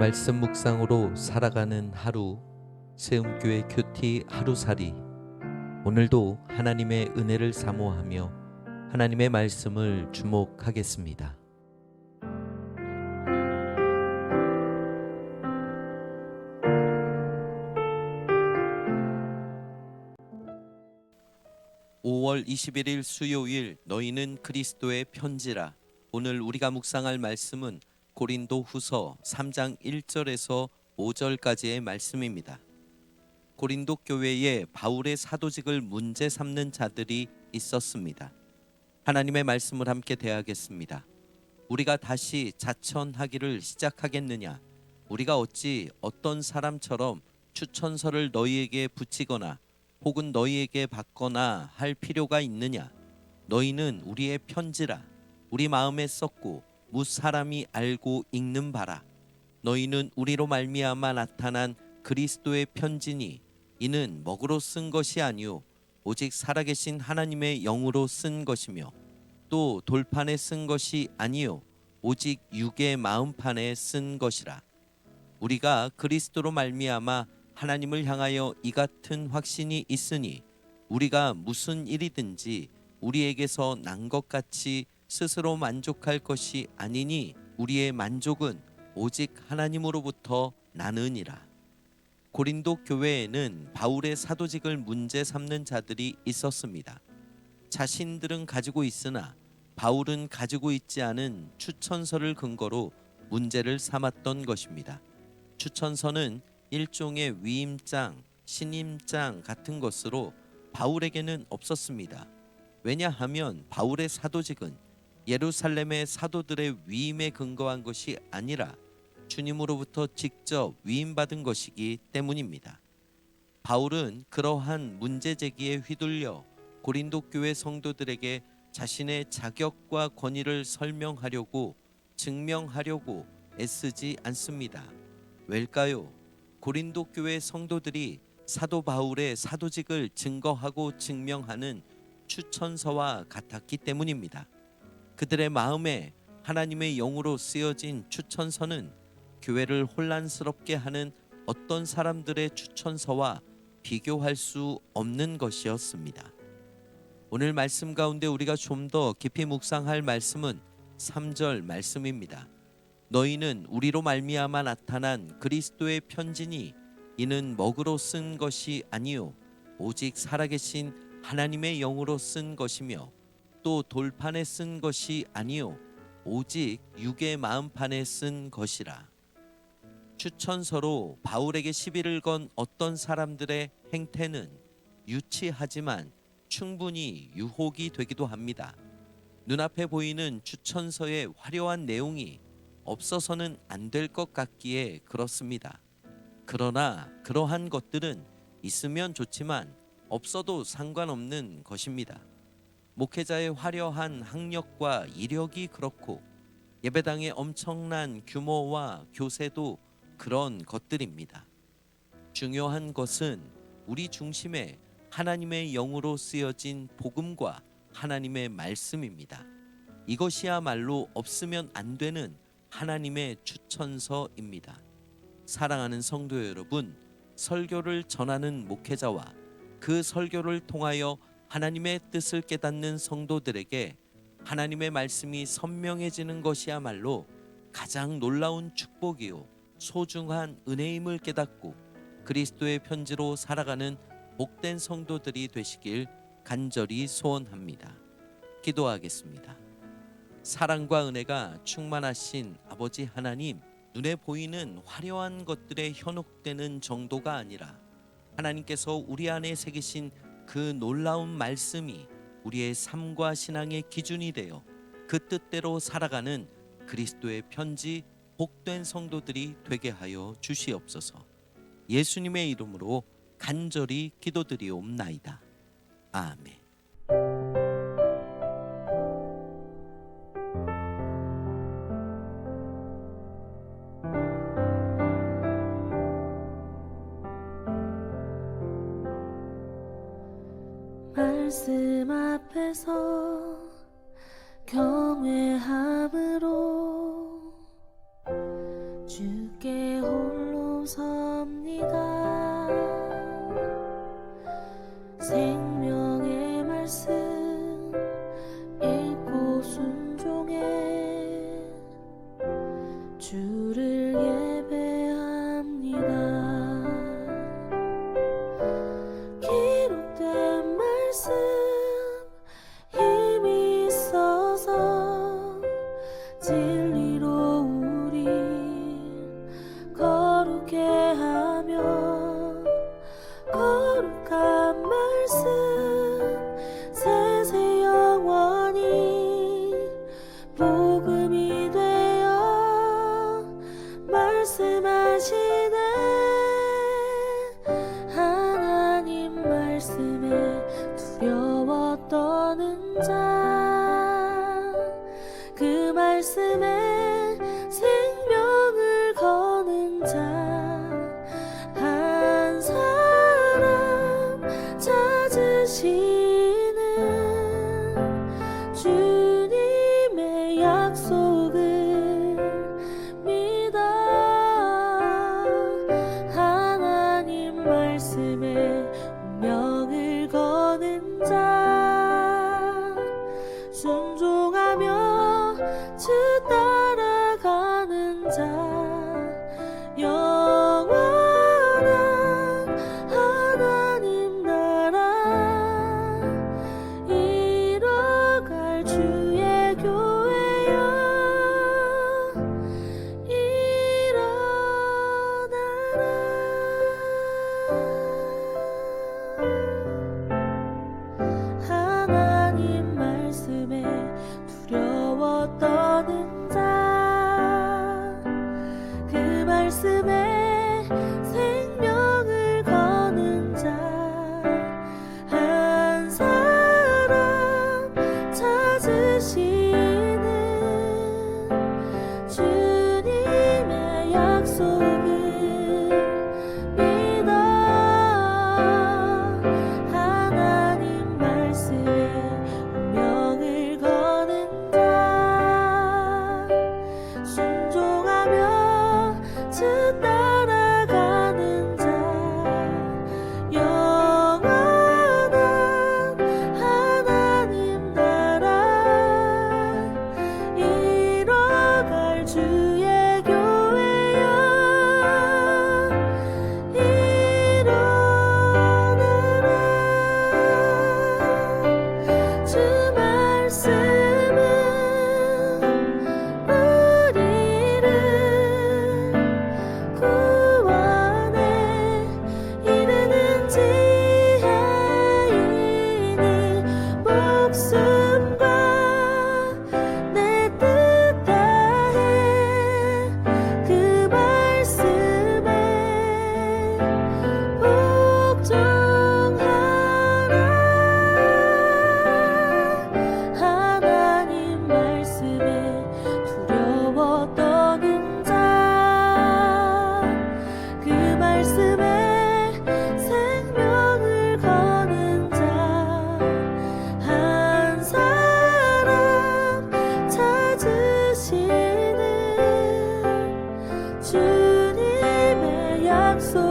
말씀 묵상으로 살아가는 하루 세움교회 큐티 하루살이 오늘도 하나님의 은혜를 사모하며 하나님의 말씀을 주목하겠습니다. (5월 21일) 수요일 너희는 그리스도의 편지라 오늘 우리가 묵상할 말씀은 고린도 후서 3장 1절에서 5절까지의 말씀입니다. 고린도 교회에 바울의 사도직을 문제 삼는 자들이 있었습니다. 하나님의 말씀을 함께 대하겠습니다. 우리가 다시 자천하기를 시작하겠느냐? 우리가 어찌 어떤 사람처럼 추천서를 너희에게 붙이거나 혹은 너희에게 받거나 할 필요가 있느냐? 너희는 우리의 편지라 우리 마음에 썼고 무 사람이 알고 읽는 바라. 너희는 우리로 말미암아 나타난 그리스도의 편지니 이는 먹으로 쓴 것이 아니요 오직 살아계신 하나님의 영으로 쓴 것이며 또 돌판에 쓴 것이 아니요 오직 육의 마음판에 쓴 것이라. 우리가 그리스도로 말미암아 하나님을 향하여 이 같은 확신이 있으니 우리가 무슨 일이든지 우리에게서 난 것 같이 스스로 만족할 것이 아니니 우리의 만족은 오직 하나님으로부터 나느니라. 고린도 교회에는 바울의 사도직을 문제 삼는 자들이 있었습니다. 자신들은 가지고 있으나 바울은 가지고 있지 않은 추천서를 근거로 문제를 삼았던 것입니다. 추천서는 일종의 위임장, 신임장 같은 것으로 바울에게는 없었습니다. 왜냐하면 바울의 사도직은 예루살렘의 사도들의 위임에 근거한 것이 아니라 주님으로부터 직접 위임받은 것이기 때문입니다. 바울은 그러한 문제 제기에 휘둘려 고린도 교회 성도들에게 자신의 자격과 권위를 설명하려고 증명하려고 애쓰지 않습니다. 왜일까요? 고린도 교회 성도들이 사도 바울의 사도직을 증거하고 증명하는 추천서와 같았기 때문입니다. 그들의 마음에 하나님의 영으로 쓰여진 추천서는 교회를 혼란스럽게 하는 어떤 사람들의 추천서와 비교할 수 없는 것이었습니다. 오늘 말씀 가운데 우리가 좀 더 깊이 묵상할 말씀은 3절 말씀입니다. 너희는 우리로 말미암아 나타난 그리스도의 편지니 이는 먹으로 쓴 것이 아니요 오직 살아계신 하나님의 영으로 쓴 것이며 또 돌판에 쓴 것이 아니요 오직 육의 마음판에 쓴 것이라. 추천서로 바울에게 시비를 건 어떤 사람들의 행태는 유치하지만 충분히 유혹이 되기도 합니다. 눈앞에 보이는 추천서의 화려한 내용이 없어서는 안 될 것 같기에 그렇습니다. 그러나 그러한 것들은 있으면 좋지만 없어도 상관없는 것입니다. 목회자의 화려한 학력과 이력이 그렇고 예배당의 엄청난 규모와 교세도 그런 것들입니다. 중요한 것은 우리 중심에 하나님의 영으로 쓰여진 복음과 하나님의 말씀입니다. 이것이야말로 없으면 안 되는 하나님의 추천서입니다. 사랑하는 성도 여러분, 설교를 전하는 목회자와 그 설교를 통하여 하나님의 뜻을 깨닫는 성도들에게 하나님의 말씀이 선명해지는 것이야말로 가장 놀라운 축복이요 소중한 은혜임을 깨닫고 그리스도의 편지로 살아가는 복된 성도들이 되시길 간절히 소원합니다. 기도하겠습니다. 사랑과 은혜가 충만하신 아버지 하나님, 눈에 보이는 화려한 것들에 현혹되는 정도가 아니라 하나님께서 우리 안에 새기신 그 놀라운 말씀이 우리의 삶과 신앙의 기준이 되어 그 뜻대로 살아가는 그리스도의 편지 복된 성도들이 되게 하여 주시옵소서. 예수님의 이름으로 간절히 기도드리옵나이다. 아멘. 말씀 앞에서 경외함으로 주께 홀로 섭니다. 생명의 말씀 se me 운 所。